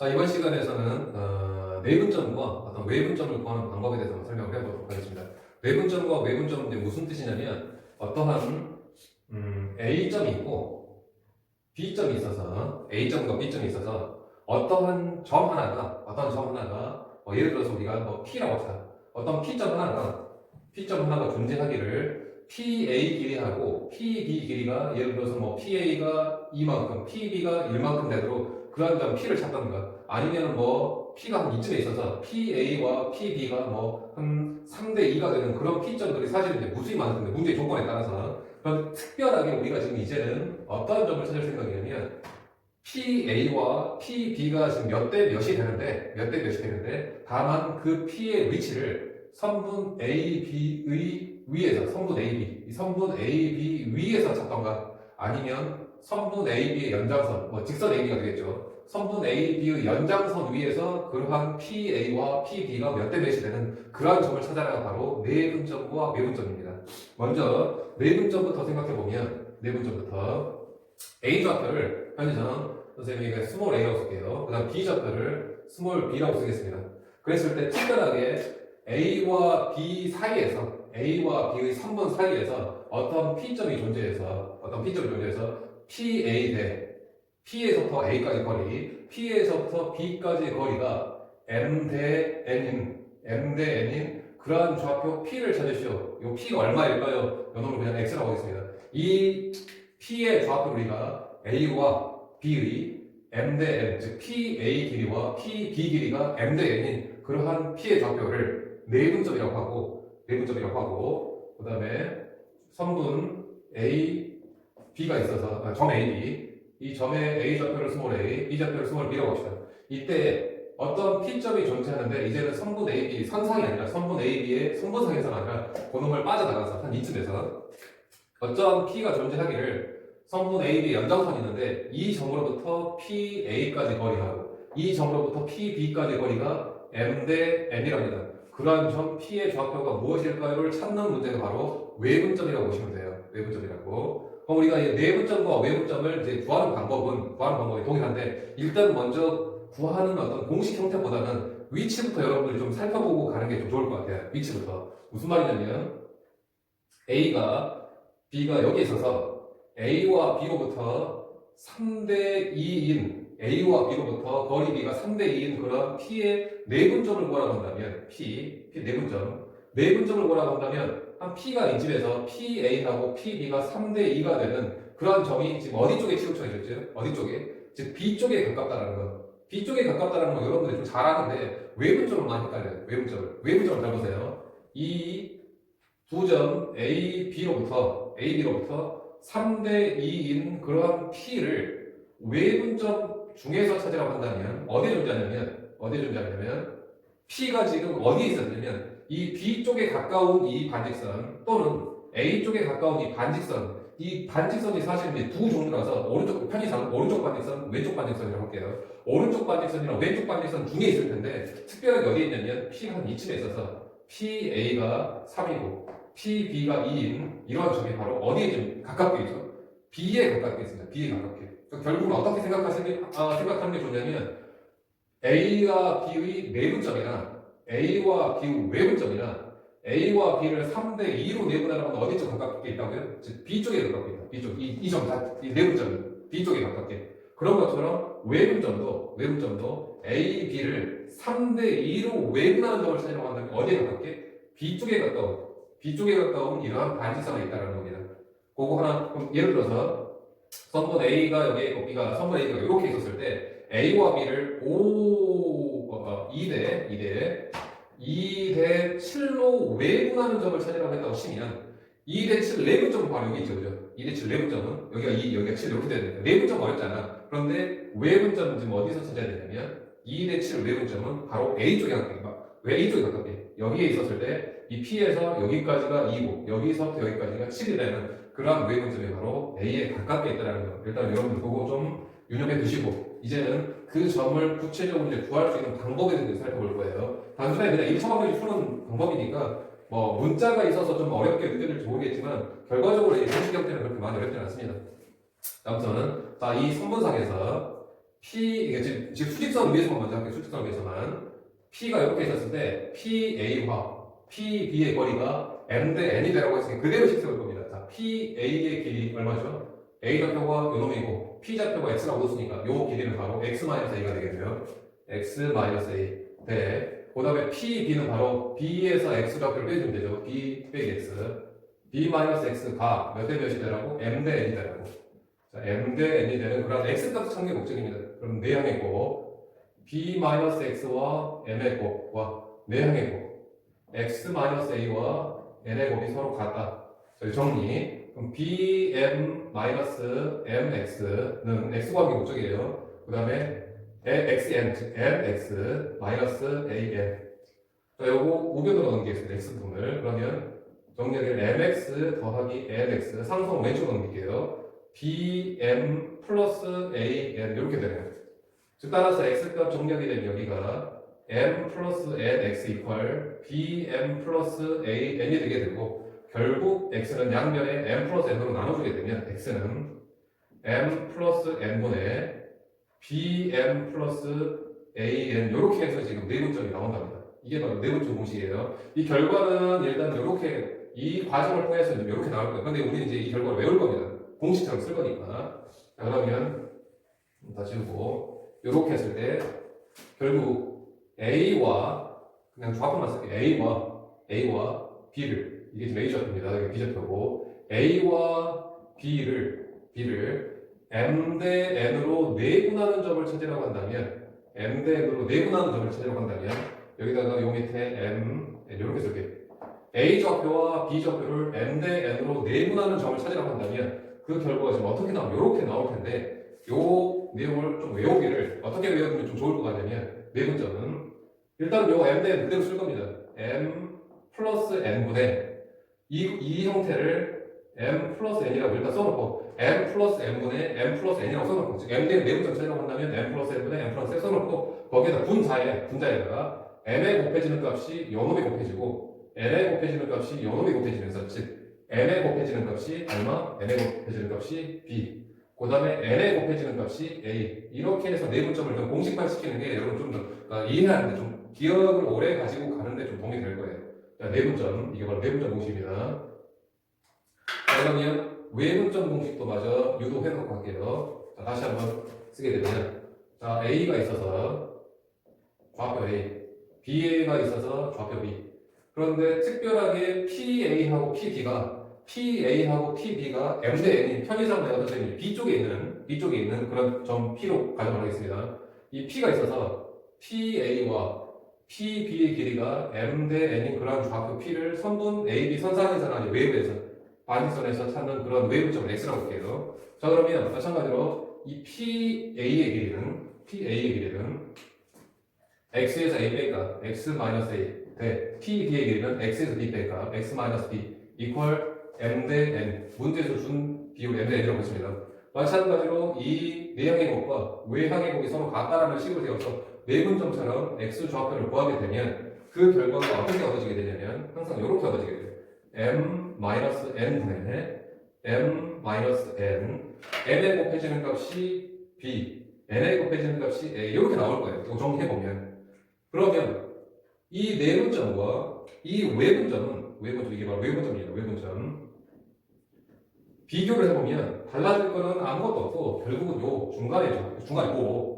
자 이번 시간에서는 어, 내분점과 어떤 외분점을 구하는 방법에 대해서 설명을 해보도록 하겠습니다. 내분점과 외분점은 무슨 뜻이냐면 어떠한 음, A점이 있고 B점이 있어서 A점과 B점이 있어서 어떠한 점 하나가 어떠한 점 하나가 뭐 예를 들어서 우리가 뭐 P라고 합시다. 어떤 P점 하나가 P점 하나가 존재하기를 PA 길이하고 PB 길이가 예를 들어서 뭐 PA가 이만큼, PB가 1만큼 되도록 그런 점 P를 찾던가 아니면 뭐 P가 한 이쯤에 있어서 PA와 PB가 뭐 한 3대 2가 되는 그런 P점들이 사실 이제 무수히 많은데 문제 조건에 따라서. 그런 특별하게 우리가 지금 이제는 어떤 점을 찾을 생각이냐면 PA와 PB가 지금 몇 대 몇이 되는데 몇 대 몇이 되는데 다만 그 P의 위치를 성분 AB의 위에서 성분 AB 이 성분 AB 위에서 찾던가 아니면 성분 AB의 연장선 뭐 직선 AB가 되겠죠 성분 AB의 연장선 위에서 그러한 PA와 PB가 몇 대 몇이 되는 그러한 점을 찾아라가 바로 내분점과 외분점입니다 먼저 내분점부터 생각해 보면 내분점부터 A 좌표를 현재는 선생님이 그냥 스몰 A라고 쓸게요. 그 다음 B 좌표를 스몰 B라고 쓰겠습니다. 그랬을 때 특별하게 A와 B 사이에서 A와 B의 3번 사이에서 어떤 P점이 존재해서 어떤 P점이 존재해서 PA 대 P에서부터 A까지 거리, P에서부터 B까지의 거리가 M 대 N인 M 대 N인 그러한 좌표 P를 찾으시오. 이 P가 얼마일까요? 요놈을 그냥 X라고 하겠습니다. 이 P의 좌표 우리가 A와 B의 M 대 N, 즉 PA 길이와 PB 길이가 M 대 N인 그러한 P의 좌표를 내분점이라고 하고 내분점이라고 하고 그 다음에 성분 A, B가 있어서 아, 점 AB 이 점의 A 좌표를 스몰 A, B 좌표를 스몰 B라고 합시다. 이때 어떤 P점이 존재하는데 이제는 성분 AB 선상이 아니라 성분 AB의 성분상에서가 아니라 그놈을 빠져나가서 한 이쯤에서 어떤 P가 존재하기를 성분 AB 연장선이 있는데 이 점으로부터 PA까지 거리하고 이 점으로부터 PB까지 거리가 M 대 N이랍니다. 그러한 점 P의 좌표가 무엇일까요를 찾는 문제가 바로 외분점이라고 보시면 돼요. 외분점이라고. 그럼 우리가 이 내분점과 외분점을 이제 구하는 방법은 구하는 방법이 동일한데 일단 먼저 구하는 어떤 공식 형태보다는 위치부터 여러분들이 좀 살펴보고 가는 게 좀 좋을 것 같아요. 위치부터 무슨 말이냐면 A가 B가 여기 있어서 A와 B로부터 3대 2인 A와 B로부터 거리 B가 3대 2인 그런 P의 내분점을 구하라고 한다면 P, P 내분점 내분점을 구하라고 한다면 한 P가 이 집에서 PA하고 PB가 3대 2가 되는 그런 점이 지금 어디 쪽에 치우쳐졌죠? 어디 쪽에? 즉 B 쪽에 가깝다라는 거. B 쪽에 가깝다라는 거 여러분들이 좀 잘 아는데 외분점을 많이 헷갈려요. 외분점을. 외분점을 잘 보세요. 이 두 점 A, B로부터 A, B로부터 3대 2인 그러한 P를 외분점 중에서 찾으라고 한다면 어디에 존재하냐면 어디에 존재하냐면 P가 지금 어디에 있었냐면 이 B 쪽에 가까운 이 반직선 또는 A 쪽에 가까운 이 반직선 이 반직선이 사실 이제 두 종류라서 오른쪽 편의상 오른쪽 반직선 왼쪽 반직선이라고 할게요 오른쪽 반직선이랑 왼쪽 반직선 중에 있을 텐데 특별하게 어디에 있냐면 P가 한 이쯤에 있어서 PA가 3이고 PB가 2인 이러한 점이 바로 어디에 좀 가깝게 있죠? B에 가깝게 있습니다. B에 가깝게. 그러니까 결국은 어떻게 생각하시는, 아, 생각하는 게 좋냐면 A와 B의 내분점이나 A와 B의 외분점이나 A와 B를 3대 2로 내분하라면 어디 쪽 가깝게 있다고요? 즉 B 쪽에 가깝게 있다. B 쪽. 이, 이점 다, 이 내분점이 B 쪽에 가깝게. 그런 것처럼 외분점도, 외분점도 A, B를 3대 2로 외분하는 점을 찾으려고 한다면 어디에 가깝게? B 쪽에 가까운, B 쪽에 가까운 이러한 반지선이 있다는 겁니다. 그거 하나, 그럼 예를 들어서 선분 A가 여기에 B가 선분 A가 이렇게 있었을 때 A와 B를 5, 어, 2대, 2대, 2대 7로 외분하는 점을 찾으라고 했다고 치면 2대 7 내분점은 바로 여기 있죠, 그죠? 2대 7 내분점은 여기가 2, 여기가 7 이렇게 돼야 되니까 내분점 어렵잖아. 그런데 외분점은 지금 어디서 찾아야 되냐면 2대 7 외분점은 바로 A 쪽에 가깝게, 왜 A 쪽에 가깝게? 여기에 있었을 때 이 P에서 여기까지가 2고 여기서부터 여기까지가 7이 되는 그러한 외분점이 바로 A에 가깝게 있다는 거. 일단 여러분들 그거 좀 유념해 두시고 이제는 그 점을 구체적으로 이제 구할 수 있는 방법에 대해서 살펴볼 거예요. 단순하게 그냥 1차 방정식 푸는 방법이니까 뭐 문자가 있어서 좀 어렵게 느껴질지 모르겠지만 결과적으로 이 공식 형태는 그렇게 많이 어렵지 않습니다. 아무튼 자이 선분상에서 P 이게 지금, 지금 수직선 위에서만 먼저 할게요. 수직선 위에서만 P가 이렇게 있었을 때 PA와 PB의 거리가 M 대 N이 되라고 했으니 그대로 식세울 겁니다. 자, PA의 길이 얼마죠? A 좌표가 요 놈이고 P 좌표가 X라고 뒀으니까 요 길이는 바로 X-A가 되겠네요. X-A 대 그다음에 PB는 바로 B에서 X 좌표를 빼주면 되죠. B 빼기 X B-X가 몇 대 몇이 되라고? M 대 N이 되라고 자, M 대 N이 되는 그런 X 값 찾는 게 목적입니다. 그럼 내향의 곱 B-X와 M의 곱과 내향의 곱 X-A와 N의 곱이 서로 같다. 저희 정리. 그럼 BM-MX는 X 관계 목적이에요. 그 다음에 XN, 즉 MX 마이너스 AN. 자, 요거 우변으로 넘기겠습니다. X 부분을. 그러면 정리하기를 MX 더하기 NX 상성 왼쪽으로 넘길게요. BM 플러스 AN 이렇게 되네요. 즉 따라서 X값 정리하게 되면 여기가 M 플러스 NX 이퀄 BM 플러스 AN이 되게 되고 결국 X는 양면에 M 플러스 N으로 나눠주게 되면 X는 M 플러스 N분의 BM 플러스 AN 이렇게 해서 지금 네분점이 나온답니다. 이게 바로 네분점 공식이에요. 이 결과는 일단 이렇게 이 과정을 통해서 이렇게 나올 거예요. 근데 우리는 이제 이 결과를 외울 겁니다. 공식처럼 쓸 거니까. 자, 그러면 다 지우고 이렇게 했을 때 결국 A와 그냥 좌표만 쓸게요. A와 A와 B를 이게 지금 A 좌표입니다. 이게 B 좌표고 A와 B를 B를 M 대 N으로 내분하는 점을 찾으라고 한다면 M 대 N으로 내분하는 점을 찾으라고 한다면 여기다가 요 밑에 M 이렇게 쓸게요. A 좌표와 B 좌표를 M 대 N으로 내분하는 점을 찾으라고 한다면 그 결과가 지금 어떻게 나오면 이렇게 나올 텐데 요 내용을 좀 외우기를 어떻게 외우면 좀 좋을 것 같냐면 내분점은 일단 요 M 대 N 그대로 쓸 겁니다. M 플러스 N분의 이, 이 형태를 M 플러스 N이라고 일단 써놓고 M 플러스 N분의 M 플러스 N이라고 써놓고 즉 M 대 내분점 찾으라고 한다면 M 플러스 N분의 M 플러스 N 써놓고 거기에다 분자에 분자에다가 M에 곱해지는 값이 요놈이 곱해지고 N에 곱해지는 값이 요놈이 곱해지면서 즉 N에 곱해지는 값이 얼마? N에 곱해지는 값이 B 그 다음에 N에 곱해지는 값이 A 이렇게 해서 내분점을 좀 공식화 시키는 게 여러분 좀 더, 아, 이해하는데 좀 기억을 오래 가지고 가는데 좀 도움이 될 거예요 자, 내분점 이게 바로 내분점 공식입니다. 자, 그러면 외분점 공식도 마저 유도해놓고 할게요. 자, 다시 한번 쓰게 되면 자 A가 있어서 좌표 A BA가 있어서 좌표 B. 그런데 특별하게 PA하고 PB가 PA하고 PB가 M 대 N이 편의상 내가 선생님 B 쪽에 있는 B 쪽에 있는 그런 점 P로 가정을 하겠습니다. 이 P가 있어서 PA와 PB의 길이가 M 대 N인 그런 좌표 P를 선분 AB 선상에서나 아니 외부에서 반지선에서 찾는 그런 외부점을 X라고 할게요. 자 그러면 마찬가지로 이 PA의 길이는 PA의 길이는 X에서 A 뺄까 X 마이너스 A 대 PB의 길이는 X에서 B 뺄까 X 마이너스 B 이퀄 M 대 N 문제에서 준 비율 M 대 N이라고 했습니다. 마찬가지로 이 내향의 곱과 외향의 곱이 서로 같다라는 식으로 되어서 내분점처럼 X 좌표를 구하게 되면 그 결과가 어떻게 얻어지게 되냐면 항상 이렇게 얻어지게 돼요. M 마이너스 N 분의 M 마이너스 N N에 곱해지는 값이 B N에 곱해지는 값이 A 이렇게 나올 거예요. 이거 정리해보면 그러면 이 내분점과 이 외분점은 외분점 이게 바로 외분점입니다. 외분점 비교를 해보면 달라질 거는 아무것도 없고 결국은 요 중간에 중간이고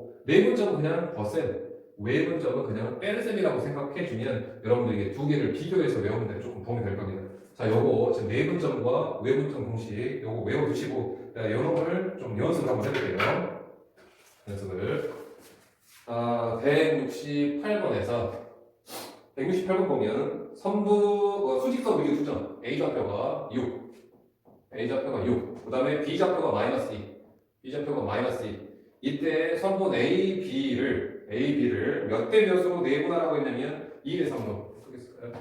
그냥 더셈 외분 점은 그냥 빼는 셈이라고 생각해 주면 여러분들 이게 두 개를 비교해서 외우는 데 조금 도움이 될 겁니다. 자, 요거 지금 내분 점과 외분 점 공식 요거 외워두시고 자, 요놈을 좀 연습을 한번 해볼게요. 연습을 아, 168번에서 168번 보면 선부 어, 수직선 위유 수점 A 좌표가 6 A 좌표가 6. 그 다음에 B 좌표가 마이너스 2. B 좌표가 마이너스 2. 이때 선분 A, B를, A, B를 몇 대 몇으로 내분하라고 했냐면 2대 3으로. 크겠을까요?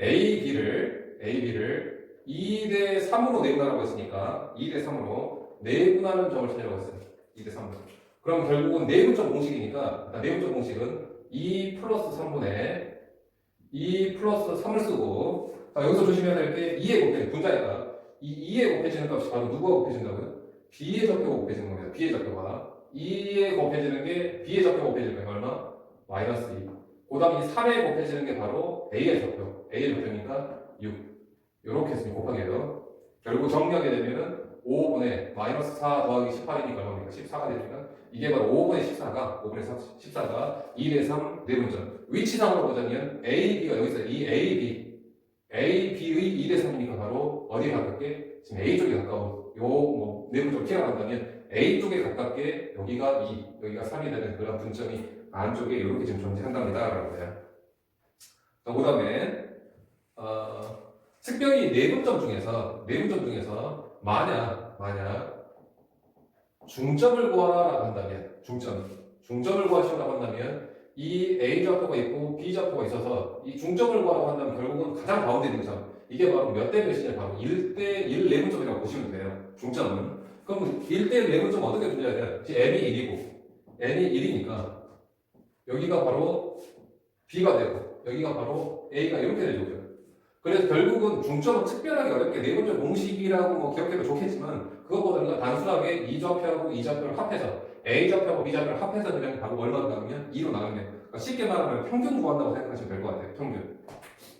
A, B를, A, B를 2대 3으로 내분하라고 했으니까 2대 3으로 내분하는 점을 찾으라고 했어요. 2대 3으로. 그럼 결국은 내분점 공식이니까, 일단 내분점 공식은 2 플러스 3분의 2 플러스 3을 쓰고 자, 여기서 조심해야 될 게 2에 곱해진 분자니까 이 2에 곱해지는 값이 바로 누구와 곱해진다고요? B의 좌표가 곱해지는 겁니다. B의 좌표가 2에 곱해지는 게 B의 좌표가 곱해지는 게 얼마? 마이너스 2. 그 다음에 이 3에 곱해지는 게 바로 A의 좌표. A의 좌표니까 6. 이렇게 해서 곱하게요. 결국 정리하게 되면은 5분의 마이너스 4 더하기 18이니까 얼마입니까? 14가 되니까 이게 바로 5분의 14가 5분의 14가 2대 3 내분점. 위치상으로 보자면 A, B가 여기 있어요. 이 A, B. A, B의 2대 3이니까 바로 어디에 가깝게? 지금 A 쪽에 가까운 요 뭐 내분점 T라고 한다면 A 쪽에 가깝게 여기가 2, 여기가 3이 되는 그런 분점이 안쪽에 이렇게 지금 존재한답니다. 라는 거예요. 자, 그 다음에, 어, 특별히 내분점 중에서, 내분점 중에서, 만약, 만약, 중점을 구하라고 한다면, 중점, 중점을 구하시라고 한다면, 이 A 좌표가 있고 B 좌표가 있어서 이 중점을 구하라고 한다면 결국은 가장 가운데 있는 점 이게 바로 몇 대 몇이냐 바로 1대 1 내분점이라고 보시면 돼요 중점은 그럼 1대 1 내분점 어떻게 분류해야 돼요? M이 1이고 N이 1이니까 여기가 바로 B가 되고 여기가 바로 A가 이렇게 되죠? 그래서 결국은 중점은 특별하게 어렵게 내분점 공식이라고 뭐 기억해도 좋겠지만 그것보다는 단순하게 이 좌표하고 이 좌표를 합해서 A 좌표하고 B 좌표를 합해서 그냥 바로 얼마로 나오면 2로 나오면 돼요. 그러니까 쉽게 말하면 평균 구한다고 생각하시면 될 것 같아요. 평균.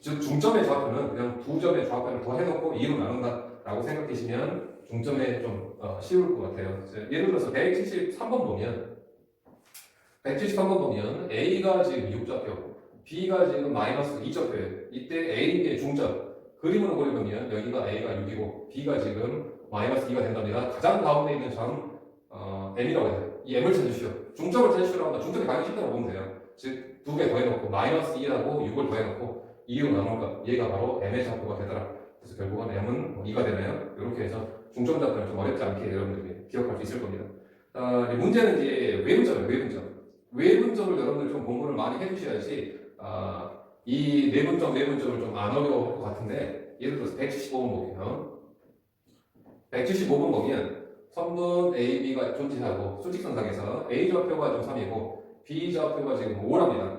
즉 중점의 좌표는 그냥 두 점의 좌표를 더 해놓고 2로 나눈다 라고 생각하시면 중점에 좀 어, 쉬울 것 같아요. 예를 들어서 173번 보면 173번 보면 A가 지금 6좌표, B가 지금 마이너스 2좌표예요. 이때 A의 중점 그림으로 그려보면 여기가 A가 6이고 B가 지금 마이너스 2가 된답니다. 가장 가운데 있는 점 어, M이라고 해요. 이 M을 찾으시오. 중점을 찾으시라고 하면 중점이 가장 쉽다고 보면 돼요. 즉, 두 개 더해놓고, 마이너스 2하고 6을 더해놓고, 2로 나누니까 얘가 바로 M의 좌표가 되더라. 그래서 결국은 M은 뭐 2가 되나요? 이렇게 해서 중점 좌표는 좀 어렵지 않게 여러분들이 기억할 수 있을 겁니다. 아, 문제는 이제 외분점이에요, 외분점. 외분점을 여러분들 좀 공부를 많이 해주셔야지, 아, 이 내분점, 외분점을 좀 안 어려워할 것 같은데, 예를 들어서 175번 볼게요. 175번 보면, 선분 A, B가 존재하고 수직선상에서 A 좌표가 좀 3이고 B 좌표가 지금 5랍니다.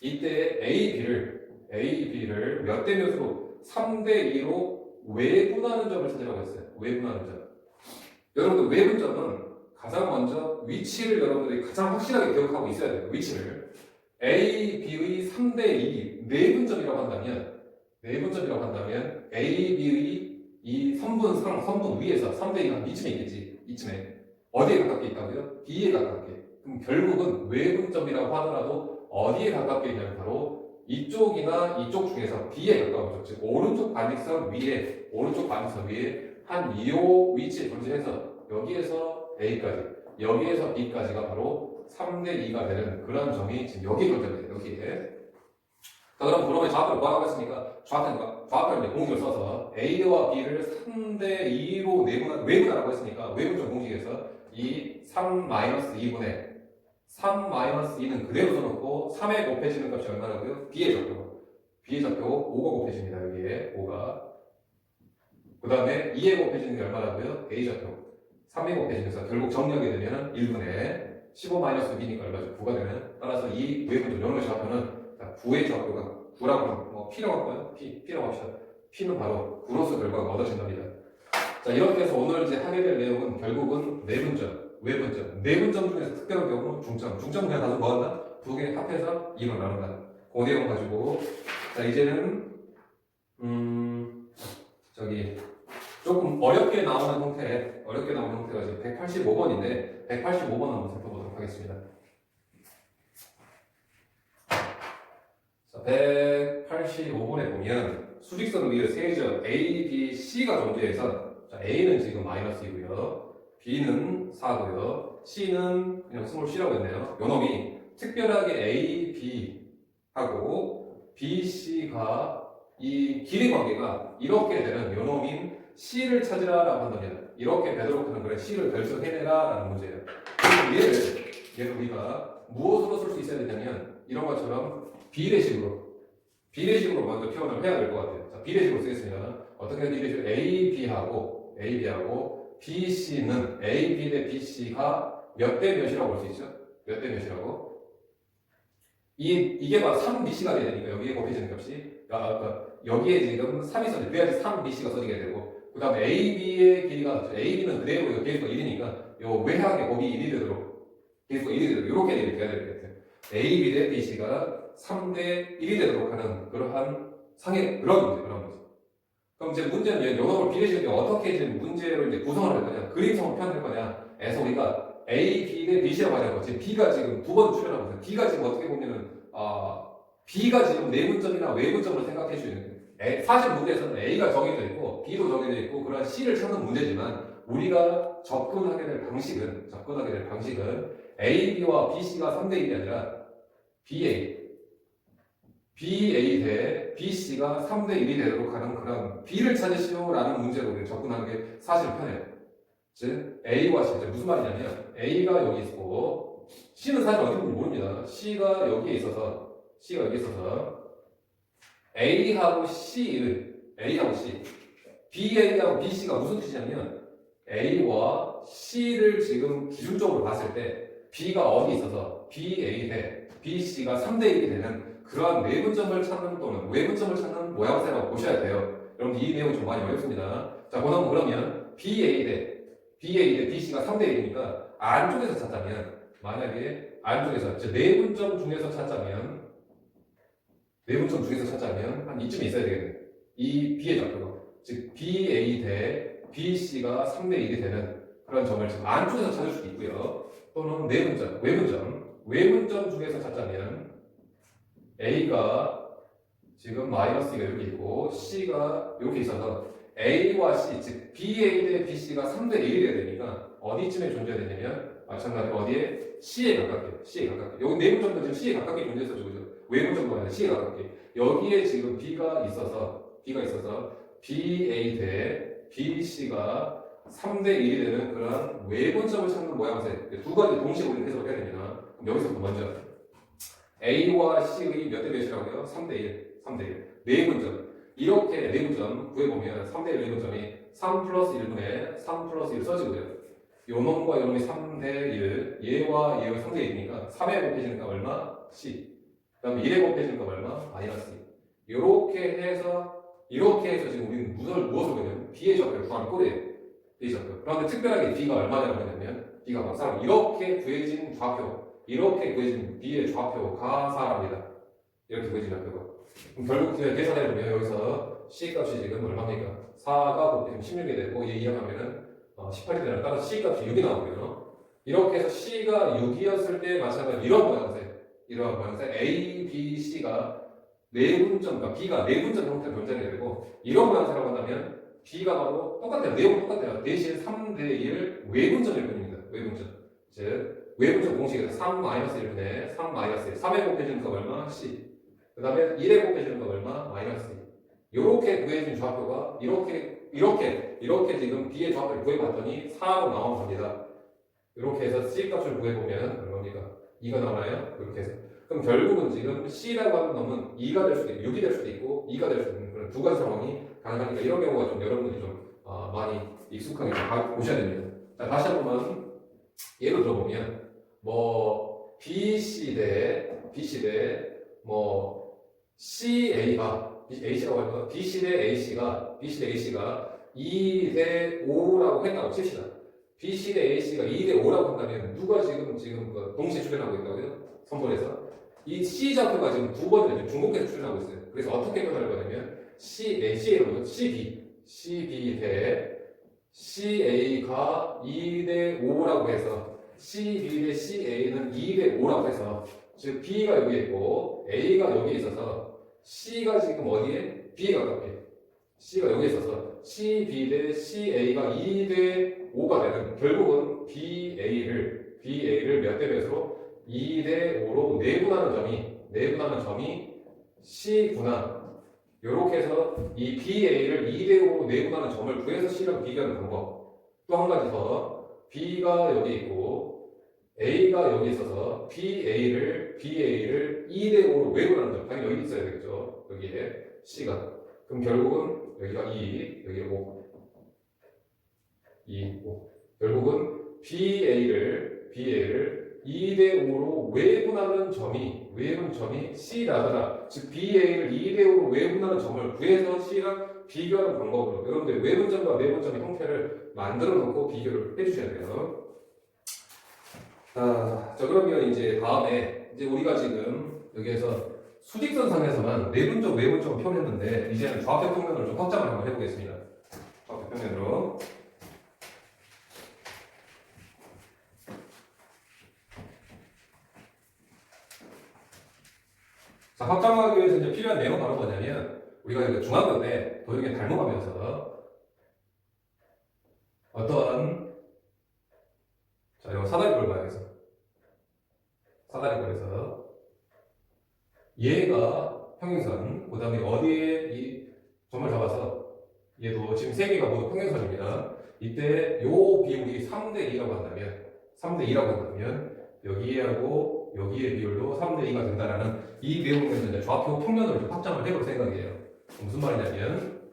이때 A, B를 A, B를 몇 대 몇으로 3대 2로 외분하는 점을 찾으라고 했어요. 외분하는 점. 여러분들 외분점은 가장 먼저 위치를 여러분들이 가장 확실하게 기억하고 있어야 돼요. 위치를 A, B의 3대 2 내분점이라고 한다면 내분점이라고 한다면 A, B의 이 선분 상, 선분 위에서 3대 2가 이쯤에 있겠지. 이쯤에. 어디에 가깝게 있다고요? B에 가깝게. 그럼 결국은 외분점이라고 하더라도 어디에 가깝게 있냐면 바로 이쪽이나 이쪽 중에서 B에 가까운 쪽. 즉, 오른쪽 반직선 위에, 오른쪽 반직선 위에 한 2호 위치에 존재해서 여기에서 A까지, 여기에서 B까지가 바로 3대 2가 되는 그런 점이 지금 여기에 존재해요. 여기에. 자, 그럼 그러면 좌표를 뭐라고 했습니까? 좌표니까 좌표를 공식을 써서 A와 B를 3대 2로 내분 외분하라고 했으니까 외분점 공식에서 이 3-2분의 3-2는 그대로 써놓고 3에 곱해지는 값이 얼마라고요? B의 좌표. B의 좌표 5가 곱해집니다. 여기에 5가. 그 다음에 2에 곱해지는 게 얼마라고요? A 좌표. 3에 곱해지면서 결국 정리하게 되면 1분의 15-B니까 얼마죠? 9가 되면 따라서 이 외분점 영의 좌표는 자, 9의 좌표가 9라고 하면 뭐 P라고 할까요? P, P라고 합시다. P는 바로 9로서 결과가 얻어진답니다. 자, 이렇게 해서 오늘 이제 하게 될 내용은 결국은 내분점, 외분점. 내분점 중에서 특별한 경우는 중점. 중점은 그냥 가서 뭐 한다? 두 개 합해서 2로 나눈다. 그 내용 가지고. 자, 이제는, 음, 저기, 조금 어렵게 나오는 형태, 어렵게 나오는 형태가 지금 185번인데, 185번 한번 살펴보도록 하겠습니다. 자, 185번에 보면 수직선 위에 세점 A, B, C가 존재해서 자, A는 지금 마이너스이고요. B는 4고요. C는 그냥 스몰 C라고 했네요. 요놈이 특별하게 A, B하고 B, C가 이 길이 관계가 이렇게 되는 요놈인 C를 찾으라라고 한다면 이렇게 되도록 하는 그런 C를 결정해내라라는 문제예요. 얘를 얘를 우리가 무엇으로 쓸 수 있어야 되냐면 이런 것처럼 비례식으로 비례식으로 먼저 표현을 해야 될 것 같아요. 자, 비례식으로 쓰겠습니다. 어떻게 비례식 A, B하고 A, B하고 B, C는 A, B 대 B, C가 몇 대 몇이라고 볼 수 있죠? 몇 대 몇이라고? 이, 이게 바로 3BC가 되니까 여기에 곱해지는 값이 아, 그러니까 여기에 지금 3이 써져 그래야지 3BC가 써지게 되고 그 다음에 AB의 길이가 AB는 그대로 계수가 1이니까 요 외항의 곱이 1이 되도록 계수가 1이 되도록 이렇게 돼야 같아요. AB 대 BC가 3대 1이 되도록 하는 그러한 상의 그런 문제 그런 문제. 그럼 이제 문제는 비례식을 이제 어떻게 이제 문제를 이제 구성을 할 거냐, 그림성을 표현할 거냐, 에서 우리가 A, B 대 BC라고 하자고 지금 B가 지금 두 번 출연하고 있어요. B가 지금 어떻게 보면은 아 B가 지금 내분점이나 외분점으로 생각해 주는 에, 사실 문제에서는 A가 정해져 있고 B도 정해져 있고 그런 C를 찾는 문제지만 우리가 접근하게 될 방식은 접근하게 될 방식은 A, B와 B, C가 3대 1이 아니라 BA BA 대 BC가 3대 1이 되도록 하는 그런 B를 찾으시오라는 문제로 접근하는 게 사실 편해요. 즉 A와 C 무슨 말이냐면 A가 여기 있고 C는 사실 어디 있는지 모릅니다. C가 여기에 있어서 C가 여기 있어서 A하고 C를 A하고 C BA하고 BC가 무슨 뜻이냐면 A와 C를 지금 기준적으로 봤을 때 B가 어디 있어서 BA 대 BC가 3대 1이 되는 그러한 내분점을 찾는 또는 외분점을 찾는 모양새라고 보셔야 돼요. 여러분 이 내용이 좀 어렵습니다. 자, 그럼 그러면 BA 대 BA 대 BC가 3대 1이니까 안쪽에서 찾자면 만약에 안쪽에서 즉 내분점 중에서 찾자면 내분점 중에서 찾자면 한 이쯤에 있어야 되겠네. 이 B의 좌표가 즉 BA 대 BC가 3대 1이 되는 그런 점을 지금 안쪽에서 찾을 수도 있고요. 또는 내분점, 외분점, 외분점 중에서 찾자면 A가 지금 마이너스가 여기 있고 C가 이렇게 있어서 A와 C, 즉 BA 대 BC가 3대 1이 돼야 되니까 어디쯤에 존재해야 되냐면 마찬가지로 어디에 C에 가깝게, C에 가깝게. 여기 내분점도 지금 C에 가깝게 존재해서 그죠? 외분점도 아니라 C에 가깝게. 여기에 지금 B가 있어서 B가 있어서 BA 대 BC가 3대 1이 되는 그런 외분점을 찾는 모양새 두 가지 동시에 우리는 해석을 해야 됩니다. 그럼 여기서부터 먼저 A와 C의 몇 대 몇이라고요? 3대 1, 3대 1. 네 분점. 이렇게 네 분점 구해보면 3대 1 네분점이 3 플러스 1분의 3 플러스 1 써지고요. 요 놈과 요 놈이 3대 1, 얘와 얘가 3대 1이니까 3에 곱해지니까 얼마? C. 그 다음에 1에 곱해지니까 얼마? 마이너스 2. 요렇게 해서 이렇게 해서 지금 우리는 무엇을 무엇을 보냐면 B의 좌표를 구하는 꼴이에요. B의 좌표. 그런데 특별하게 B가 얼마냐고 하냐면 B가 막상 이렇게 구해진 좌표 이렇게 구해진 B의 좌표가 4입니다. 이렇게 구해진 좌표가. 그럼 결국 그냥 계산해보면 여기서 C 값이 지금 얼마입니까? 4가 곱되면 16이 되고 얘 이항하면은 어, 18이 되는 따라서 C 값이 6이 나오고요. 이렇게 해서 C가 6이었을 때 마찬가지로 이런 모양새, 이런 모양새 A, B, C가 네분점, 그러니까 B가 네분점 형태로 존재하게 되고 이런 모양새라고 한다면 B가 바로 똑같아요. 내용은 똑같아요. 대신 3대 1 외분점일 뿐입니다. 외분점. 즉 외분점 공식에서 3 마이너스 1분의 3 마이너스 1. 3에 곱해지는 거 얼마? C. 그 다음에 1에 곱해지는 거 얼마? 마이너스 2. 이렇게 구해진 좌표가 이렇게 이렇게 이렇게 지금 B의 좌표를 구해봤더니 4로 나온 겁니다. 이렇게 해서 C 값을 구해보면 얼마입니까? 2가 나와요. 이렇게 해서. 그럼 결국은 지금 C라고 하는 놈은 2가 될 수도 있고 6이 될 수도 있고 2가 될 수도 있는 그런 두 가지 상황이 가능하니까 이런 경우가 좀 여러분들이 좀 어, 많이 익숙하게 좀 봐- 보셔야 됩니다. 자, 다시 한 번만 예를 들어보면 뭐 BC 대 BC 대뭐 CA가 AC라고 할까? BC 대 AC가 BC 대 AC가 2대 5라고 했다고 칩시다. BC 대 AC가 2대 5라고 한다면 누가 지금 지금 그 동시에 출연하고 있다고요? 선본에서 이 C 좌표가 지금 두 번이나 중복해서 출연하고 있어요. 그래서 어떻게 변할 거냐면 C A C로 CB CB 대 CA가 2대 5라고 해서 CB 대 CA는 2대 5라고 해서 즉 B가 여기에 있고 A가 여기에 있어서 C가 지금 어디에? B에 가깝게. C가 여기에 있어서 CB 대 CA가 2대 5가 되는 결국은 BA를 BA를 몇 대 몇으로 2대 5로 내분하는 점이 내분하는 점이 C구나 이렇게 해서 이 BA를 2대 5로 내분하는 점을 구해서 C랑 비교하는 방법. 또 한 가지 더. B가 여기 있고 A가 여기 있어서 BA를 BA를 2대 5로 외분하는 점. 당연히 여기 있어야 되겠죠. 여기에 C가. 그럼 결국은 여기가 2 여기 5 2 5 결국은 BA를 BA를 2대 5로 외분하는 점이 외분 점이 C라더라 즉 BA를 2대 5로 외분하는 점을 구해서 C랑 비교하는 방법으로 여러분들 외분점과 내분점의 형태를 만들어 놓고 비교를 해주셔야 돼요. 아, 자 그러면 이제 다음에 이제 우리가 지금 여기에서 수직선상에서만 내분점, 외분점을 표현했는데 이제는 좌표 평면을 좀 확장을 한번 해보겠습니다. 좌표 평면으로. 자, 확장하기 위해서 이제 필요한 내용은 바로 뭐냐면 우리가 중학교 때 도형에 닮아가면서 어떠한 자, 이거 사다리꼴 봐야겠어. 사다리꼴에서 얘가 평행선, 그 다음에 어디에 이 점을 잡아서 얘도 지금 세 개가 모두 평행선입니다. 이때 요 비율이 3대 2라고 한다면 3대 2라고 한다면 여기하고 여기의 비율도 3대 2가 된다라는 이 내용에서 이제 좌표 좀 확장을 해볼 생각이에요. 무슨 말이냐면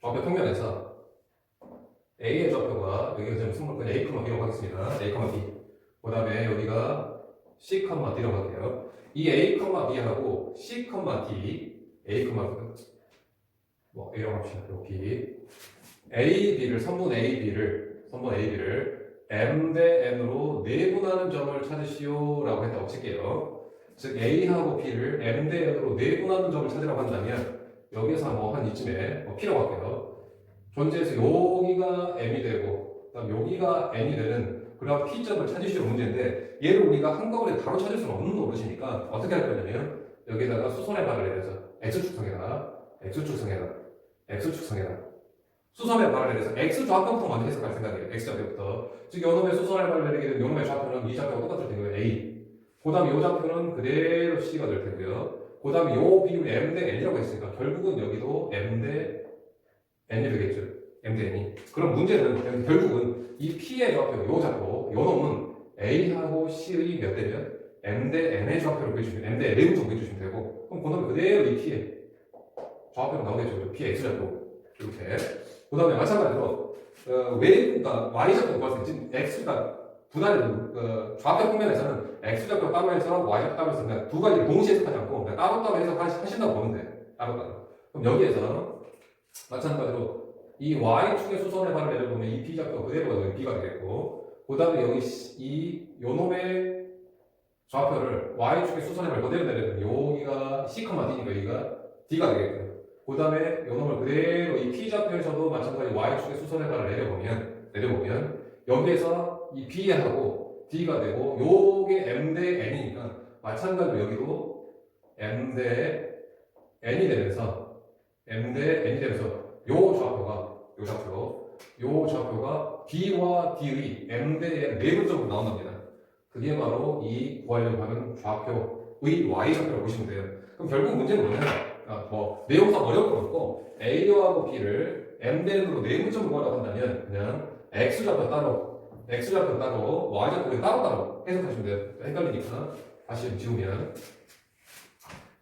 좌표 평면에서 A의 좌표가 여기가 지금 스몰 그냥 A, B라고 하겠습니다. A, B. 그 다음에 여기가 C, D라고 할게요. 이 A, B하고 C, D, A, 뭐 A라고 합시다. 여기 A, B를 선분 A, B를 선분 A, B를 M 대 N으로 내분하는 점을 찾으시오라고 했다고 칠게요. 즉 A하고 B를 M 대 N으로 내분하는 점을 찾으라고 한다면 여기서 뭐 한 이쯤에 뭐 P라고 할게요. 존재해서 여기가 M이 되고 그다음 여기가 N이 되는 그런 P점을 찾으시오 문제인데 얘를 우리가 한꺼번에 바로 찾을 수는 없는 노릇이니까 어떻게 할 거냐면 여기다가 수선의 발을 내려서 X축성에다 X축성에다 X축성에다 수선의 발을 내려서 X 좌표부터 먼저 해석할 생각이에요. X 좌표부터. 즉, 요놈의 수선의 발을 내리게 되면 요놈의 좌표는 이 좌표가 똑같을 테고요. A. 그 다음에 요 좌표는 그대로 C가 될 테고요. 그 다음에 요 비율 M 대 N이라고 했으니까 결국은 여기도 M 대 N이 되겠죠. M 대 N이. 그럼 문제는 결국은 이 P의 좌표, 요 좌표, 요 놈은 A하고 C의 몇 대면 M 대 N의 좌표를 구해주시면 M 대 N을 좀 구해주시면 되고 그럼 그 놈이 그대로 이 P의 좌표가 나오겠죠. P X 좌표. 이렇게. 그 다음에 마찬가지로 어, 왜 그러니까 y 좌표 구할 수두 가지 그 좌표 평면에서는 x 좌표 따로 해서 y 좌표 따로 해서 그냥 두 가지를 동시에 해석하지 않고 그냥 따로 따로 해석하신다고 보면 돼. 따로 따로. 그럼 여기에서 마찬가지로 이 y 축의 수선의 발을 내려보면 이 b 좌표가 그대로 b가 되겠고 그 다음에 여기 이 요놈의 좌표를 y 축의 수선의 발 그대로 내려보면 여기가 c, d니까 여기가 d가 되겠고요. 그 다음에 요놈을 그대로 이 P좌표에서도 마찬가지 Y축의 발을 내려보면, 내려보면, 여기에서 이 B하고 D가 되고, 요게 M 대 N이니까, 마찬가지로 여기도 M 대 N이 되면서, M 대 N이 되면서, 요 좌표가, 요 좌표, 요 좌표가 B와 D의 M 대 N 내분적으로 나온답니다. 그게 바로 이 구하려고 하는 좌표의 Y좌표라고 보시면 돼요. 그럼 결국 문제는 뭐냐? 아, 뭐 내용상 없고 A하고 B를 M 대으로 내분점을 구하라고 한다면 그냥 X좌표 따로 X좌표 따로 Y좌표 따로 따로 해석하시면 돼요. 헷갈리니까 다시 좀 지우면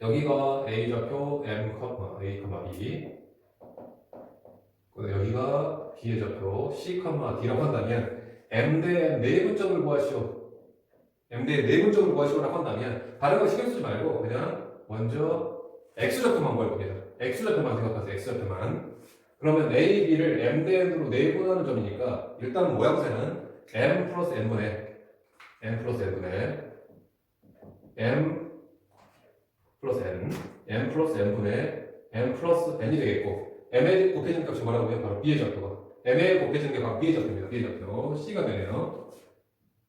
여기가 A좌표 M, A, B. 여기가 B의 좌표 C, D라고 한다면 M 대 내분점을 구하시오. M 대 내분점을 구하시오라고 한다면 다른 거 신경 쓰지 말고 그냥 먼저 X좌표만 구할 겁니다. X좌표만 생각하세요. X좌표만. 그러면 A, B를 M 대 N으로 내분하는 점이니까 일단 모양새는 M 플러스 N분의 M 플러스 N분의 M 플러스 N M 플러스 N분의 M 플러스 N이 되겠고 M에 곱해지는 값이 뭐라고요? 바로 B의 좌표가 M에 곱해지는 게 바로 B의 좌표입니다. B의 좌표 C가 되네요.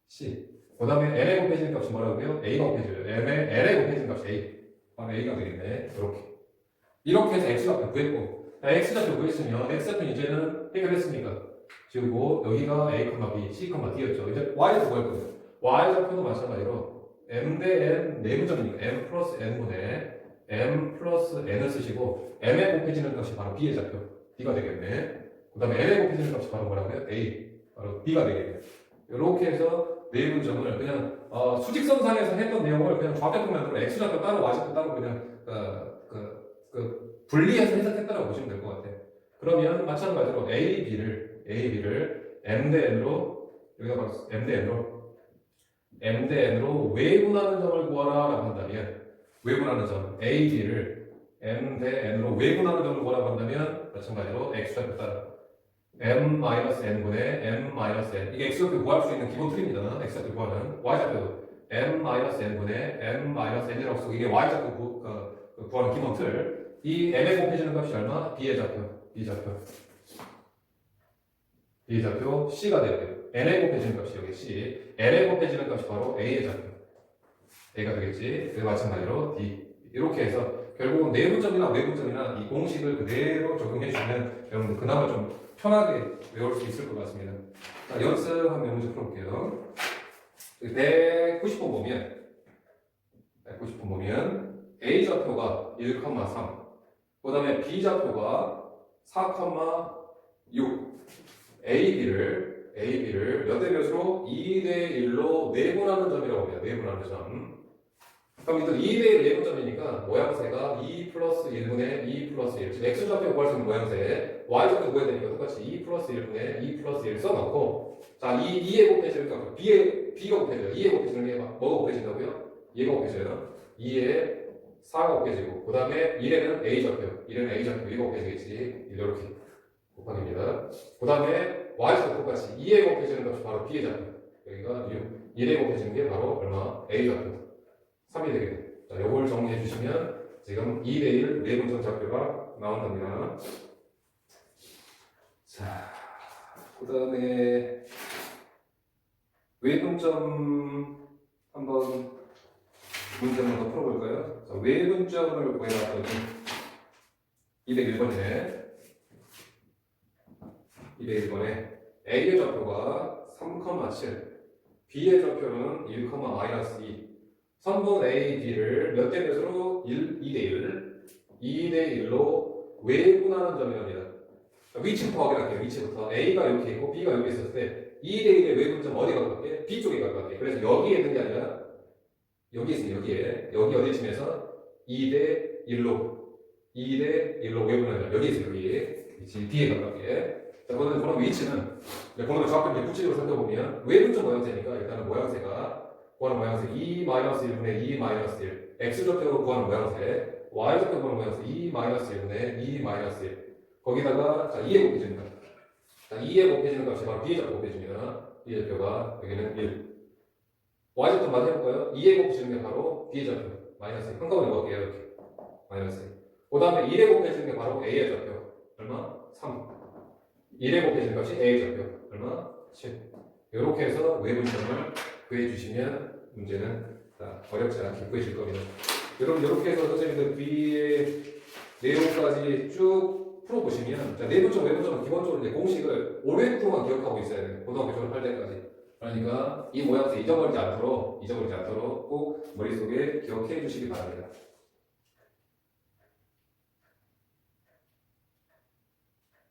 C 그 다음에 N에 곱해지는 값이 뭐라고요? A가 곱해져요. M에 N에 곱해지는 값이 A 바로 A가 되겠네. 이렇게. 이렇게 해서 X좌표 구했고, X좌표 구했으면, X좌표 이제는 해결했으니까. 지우고, 여기가 A, B, C, D였죠. 이제 Y좌표 구할 거예요. Y좌표도 마찬가지로, M 대 N 내분점이니까, M 플러스 N분의 M 플러스 N을 쓰시고, M에 곱해지는 값이 바로 B의 좌표. B가 되겠네. 그 다음에 N에 곱해지는 값이 바로 뭐라고요? A. 바로 B가 되겠네. 이렇게 해서 내분점을 그냥 어, 수직선상에서 했던 내용을 그냥 좌표 평면으로 x좌표 따로 y좌표 따로 그냥 어, 그, 그 분리해서 해석했다고 보시면 될 것 같아요. 그러면 마찬가지로 a, b를 a, b를 m 대 n으로 여기가 바로 m 대 n으로 m 대 n으로 외분하는 점을 구하라라고 한다면 외분하는 점 A, B를 M 대 N으로 외분하는 점을 뭐라고 한다면 마찬가지로 X좌표 따라 M-N분의 M-N 이게 X좌표 구할 수 있는 기본 틀입니다. X좌표 구하는 Y좌표도 M-N분의 M-N이라고 쓰고 이게 Y좌표 구, 그, 그 구하는 기본 틀. 이 M에 곱해지는 값이 얼마? B의 좌표, B 좌표. B 좌표 C가 돼요. N에 곱해지는 값이 여기 C. N에 곱해지는 값이 바로 A의 좌표. A가 되겠지. 그 마찬가지로 D. 이렇게 해서 결국은 내분점이나 외분점이나 이 공식을 그대로 적용해 주시면 여러분들 그나마 좀 편하게 외울 수 있을 것 같습니다. 자, 연습 한명 문제 풀어볼게요. 190번 보면 190번 보면 A 좌표가 1,3 그 다음에 B 좌표가 4,6 A, B를 A, B를 몇 대 몇으로 2대 1로 내분하는 점이라고 해요. 내분하는 점. 그럼 일단 2대 1 내분점이니까 모양새가 2 플러스 1분의 2 플러스 1. 지금 X좌표 구할 수 있는 모양새. Y좌표 구해야 되니까 똑같이 2 플러스 1분의 2 플러스 1 써놓고 자, 이 2에 곱해지니까 B에, B가 곱해져요. 2에 곱해지는 게 뭐가 곱해진다고요? 얘가 곱해져요. 2에 4가 곱해지고 그 다음에 1에는 A좌표. 1에는 A좌표. 이거 곱해지겠지. 이렇게 곱하기입니다. 그 다음에 Y좌표 똑같이 2에 곱해지는 값이 바로 B의 좌표. 여기가 6. 1에 곱해지는 게 바로 얼마? A좌표. 3이 되겠네. 자, 요걸 정리해 주시면 지금 2대1 내분점 좌표가 나온답니다. 자, 그 다음에 외분점 한번 문제 한번 더 풀어볼까요? 자, 외분점을 구해봤더니 201번에 201번에 A의 좌표가 3,7 B의 좌표는 1,-2 선분 A, B를 몇 대 몇으로 1, 2대 1, 2대 1로 외분하는 점이랍니다. 자, 위치부터 확인할게요. 위치부터 A가 이렇게 있고 B가 여기 있었을 때 2대 1의 외분점 어디 가깝게? B 쪽에 가깝게. 그래서 여기에 있는 게 아니라 여기 있습니다. 여기에 여기 어디쯤에서 2대 1로 2대 1로 외분하는 점 여기 있어요. 여기 위치 B에 가깝게. 자, 그러면 그런 위치는 번호를 정확하게 구체적으로 살펴보면 외분점 모양새니까 일단은 모양새가 구하는 모양새 2-1분의 2-1 x좌표로 구하는 모양새 y좌표 구하는 모양새 2-1분의 2-1 거기다가 자 2에 곱해지는 값 자, 2에 곱해지는 값이 바로 b의 좌표 곱해집니다 b의 좌표가 여기는 1 y좌표 맞 해볼까요? 2에 곱해지는 게 바로 b의 좌표 마이너스 1 한꺼번에 넣을게요 이렇게. 마이너스 1 그 다음에 1에 곱해지는 게 바로 a의 좌표 얼마? 3 1에 곱해지는 값이 a의 좌표 얼마? 7 이렇게 해서 외분점을 구해주시면 문제는 자, 어렵지 않게 구해질 겁니다. 여러분 이렇게 해서 선생님들 B의 내용까지 쭉 풀어보시면 자, 내분점, 외분점은 기본적으로 이제 공식을 오랫동안 기억하고 있어야 돼요. 고등학교 졸업할 때까지. 그러니까 이 모양새 잊어버리지 않도록 잊어버리지 않도록 꼭 머릿속에 기억해 주시기 바랍니다.